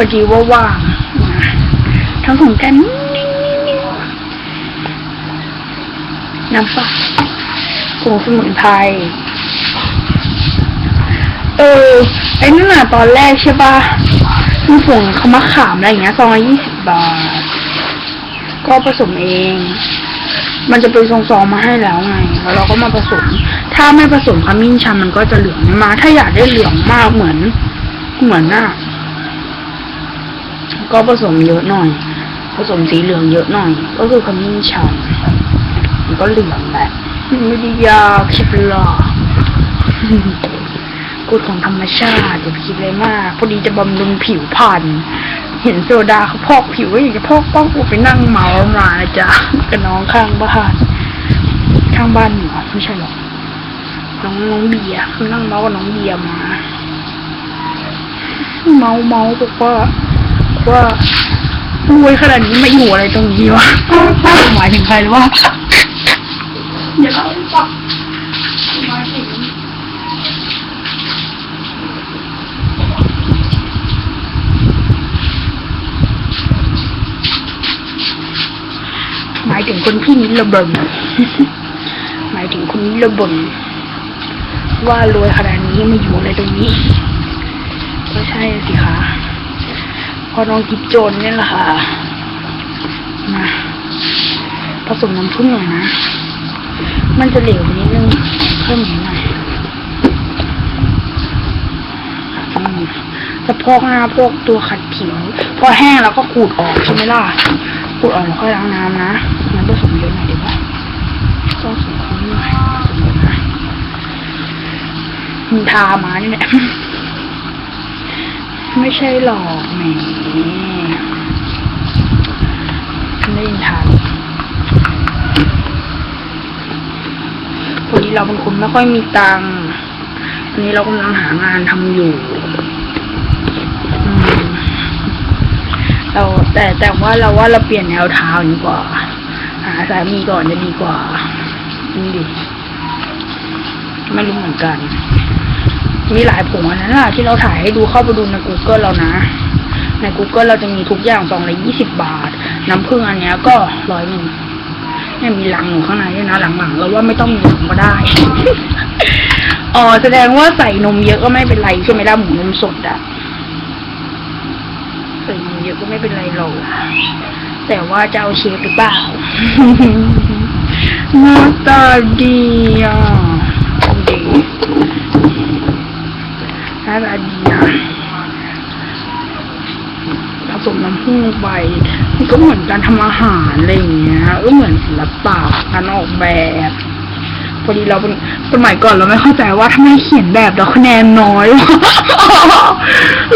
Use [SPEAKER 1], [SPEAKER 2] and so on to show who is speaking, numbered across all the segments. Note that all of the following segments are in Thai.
[SPEAKER 1] อดีว่าว่างนะทั้งของกันน้ำปลาผงสมุนไพร เออ ไอ้นั่นน่ะตอนแรกใช่ปะมีผงขมะขามอะไรอย่างเงี้ยซองละยี่สิบบาท ก็ผสมเอง มันจะเป็นซองๆมาให้แล้วไง แล้วเราก็มาผสม ถ้าไม่ผสมขมิ้นชันมันก็จะเหลืองไม่มากถ้าอยากได้เหลืองมากเหมือน เหมือนน่ะ ก็ผสมเยอะหน่อย ผสมสีเหลืองเยอะหน่อย ก็คือขมิ้นชันมันก็เหลืองแหละไม่ได้ยากคิดหรอกกฎของธรรมชาติอย่าไปคิดเลยมาก พอดีจะบำรุงผิวพรรณเห็นโซดาเขาพอกผิวก็อยากจะพอกป้องกูไปนั่งเมามานะจ๊ะกับน้องข้างบ้านข้างบ้านหรอไม่ใช่หรอกน้องน้องเบียร์คือนั่งเมากับน้องเบียร์มา เมาเมาบอกว่า ว่ารวยขนาดนี้มาอยู่อะไรตรงนี้วะหมายถึงใครหรือว่าอย่าเล่าให้ฟังหมายถึงหมายถึงคนที่นิรบนหมายถึงคนนิรบนว่ารวยขนาดนี้มาอยู่อะไรตรงนี้ ก็ใช่สิคะ อน้องกิบโจนเนี่ยแหละค่ะมาผสมน้ำผึ้งหน่อยนะ มันจะเหลวนิดนึงเพิ่มหน่อยจะพอกหน้าพวกตัวขัดผิวพอแห้งแล้วก็ขูดออกใช่ไหมล่ะขูดออกแล้วค่อยล้างน้ำนะงั้นผสมเยอะหน่อยดีกว่าต้องผสมเขาหน่อยผสมเยอะหน่อยมันทามานี่แหละ ไม่ใช่หรอกแหมไม่ได้ทานพอดีเราเป็นคนไม่ค่อยมีตังค์อันนี้เรากำลังหางานทำอยู่เราแต่แต่ว่าเราว่าเราเปลี่ยนแนวทางดีกว่า หาสามีก่อนจะดีกว่านี่ดิไม่รู้เหมือนกัน มีหลายผงอันนั้นแหละที่เราถ่ายให้ดูเข้าไปดูใน Google เรานะ ใน Google เราจะมีทุกอย่างซองละยี่สิบบาท น้ำผึ้งอันนี้ก็ร้อยหนึ่งเนี่ยมีลังอยู่ข้างในด้วยนะหลังๆเราว่าไม่ต้องมีลังก็ได้อ๋อแสดงว่าใส่นมเยอะก็ไม่เป็นไรใช่ไหมล่ะหมูนมสดอะใส่นมเยอะก็ไม่เป็นไรหรอกแต่ว่าจะเอาเชฟหรือเปล่าหน้าตาดีอะดีหน้าตาดีนะผส มน้ำผึ้งลงไปมันก็เหมือนการทำอาหารอะไรอย่างเงี้ยก็เหมือนศิลปะการออกแบบพอดีเราเป็นสมัยก่อนเราไม่เข้าใจว่าทำไมเขียนแบบแล้วคะแนนน้อย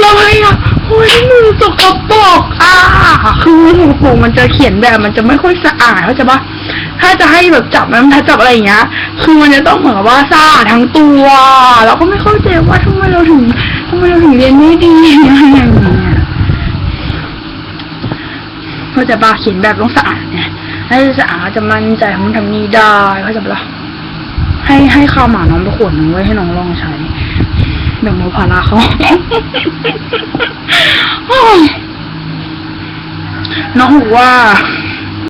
[SPEAKER 1] เราเลยอะโอ้ยมือสกปรกอะคือมือสกปรกมันจะเขียนแบบมันจะไม่ค่อยสะอาดเข้าใจปะถ้าจะให้แบบจับน้ำทัดจับอะไรอย่างเงี้ย คือมันจะต้องเหมือนว่าสะอาดทั้งตัว เราก็ไม่เข้าใจว่าทำไมเราถึงทำไมเราถึงเรียนไม่ดีอะไรอย่างเงี้ย เข้าใจปะเขียนแบบต้องสะอาดเนี่ยให้สะอาดจะมั่นใจของทำนี้ได้เข้าใจปะให้ให้ข้าวหมาน้องไปขวดหนึ่งไว้ให้น้องลองใช้แบบโมพาภาระเขาน้องบอกว่า